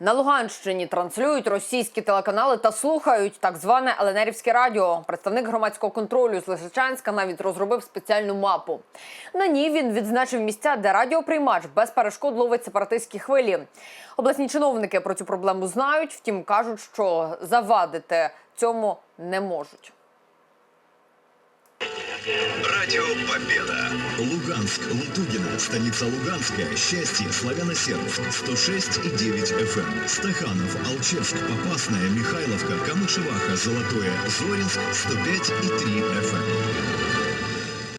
На Луганщині транслюють російські телеканали та слухають так зване Еленерівське радіо. Представник громадського контролю з Лисичанська навіть розробив спеціальну мапу. На ній він відзначив місця, де радіоприймач без перешкод ловить сепаратистські хвилі. Обласні чиновники про цю проблему знають, втім кажуть, що завадити цьому не можуть. Радио Победа. Луганск, Лутугина, станица Луганская, Счастье, Славяно-Сербск, 106,9 FM, Стаханов, Алчевск, Попасная, Михайловка, Камышеваха, Золотое, Зоринск, 105,3 FM.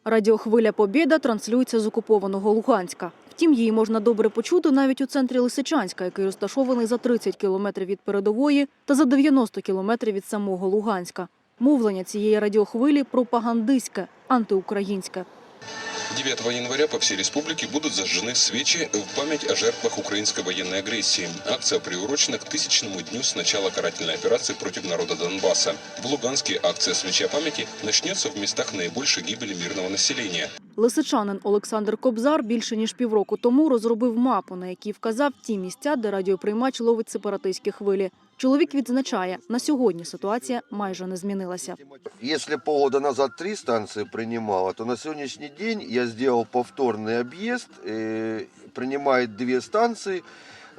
Радіохвиля Побєда транслюється з окупованого Луганська. Втім, її можна добре почути навіть у центрі Лисичанська, який розташований за 30 кілометрів від передової та за 90 кілометрів від самого Луганська. Мовлення цієї радіохвилі пропагандистське, антиукраїнське. 9 января по всей республике будут зажжены свечи в память о жертвах украинской военной агрессии. Акция приурочена к тысячному дню с начала карательной операции против народа Донбасса. В Луганске акция «Свеча памяти» начнется в местах наибольшей гибели мирного населения. Лисичанин Олександр Кобзар більше ніж півроку тому розробив мапу, на якій вказав ті місця, де радіоприймач ловить сепаратистські хвилі. Чоловік відзначає, на сьогодні ситуація майже не змінилася. Если полгода назад три станции принимала, то на сегодняшний день я сделал повторный объезд, э, принимает две станции.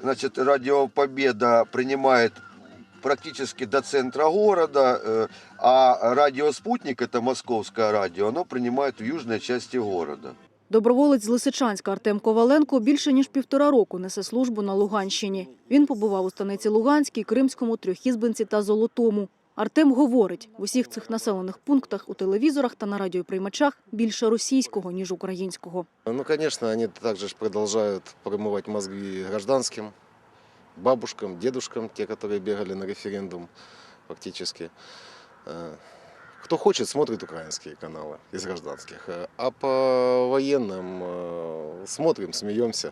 Значит, Радио Победа принимает практически до центра города, э, а радио Спутник, это московское радио, оно принимает в южной части города. Доброволець з Лисичанська Артем Коваленко більше ніж півтора року несе службу на Луганщині. Він побував у станиці Луганській, Кримському, Трьохізбинці та Золотому. Артем говорить, в усіх цих населених пунктах у телевізорах та на радіоприймачах більше російського, ніж українського. Ну, конечно, они также ж продолжают промывать мозги гражданским, бабушкам, дедушкам, те, которые бегали на референдум фактически. Э, Кто хочет, смотрит украинские каналы из гражданских. Э, А по военным э, смотрим, смеемся.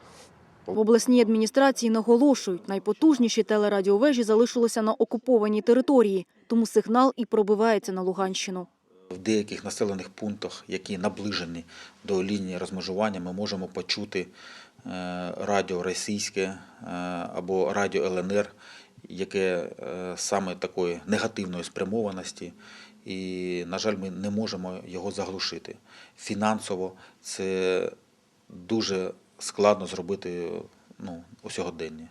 В обласній адміністрації наголошують, найпотужніші телерадіовежі залишилися на окупованій території, тому сигнал і пробивається на Луганщину. В деяких населених пунктах, які наближені до лінії розмежування, ми можемо почути е, радіо російське е, або радіо ЛНР, яке е, саме такої негативної спрямованості. І, на жаль, ми не можемо його заглушити. Фінансово це дуже складно зробити ну, у сьогоденні.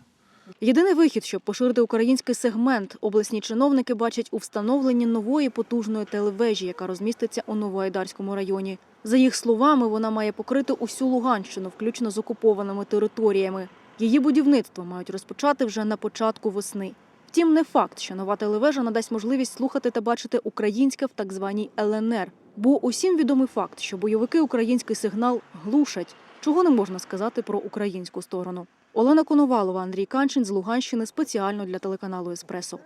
Єдиний вихід, щоб поширити український сегмент, обласні чиновники бачать у встановленні нової потужної телевежі, яка розміститься у Новоайдарському районі. За їх словами, вона має покрити усю Луганщину, включно з окупованими територіями. Її будівництво мають розпочати вже на початку весни. Втім, не факт, що нова телевежа надасть можливість слухати та бачити українське в так званій ЛНР. Бо усім відомий факт, що бойовики український сигнал глушать, чого не можна сказати про українську сторону. Олена Коновалова, Андрій Канчин з Луганщини спеціально для телеканалу Еспресо.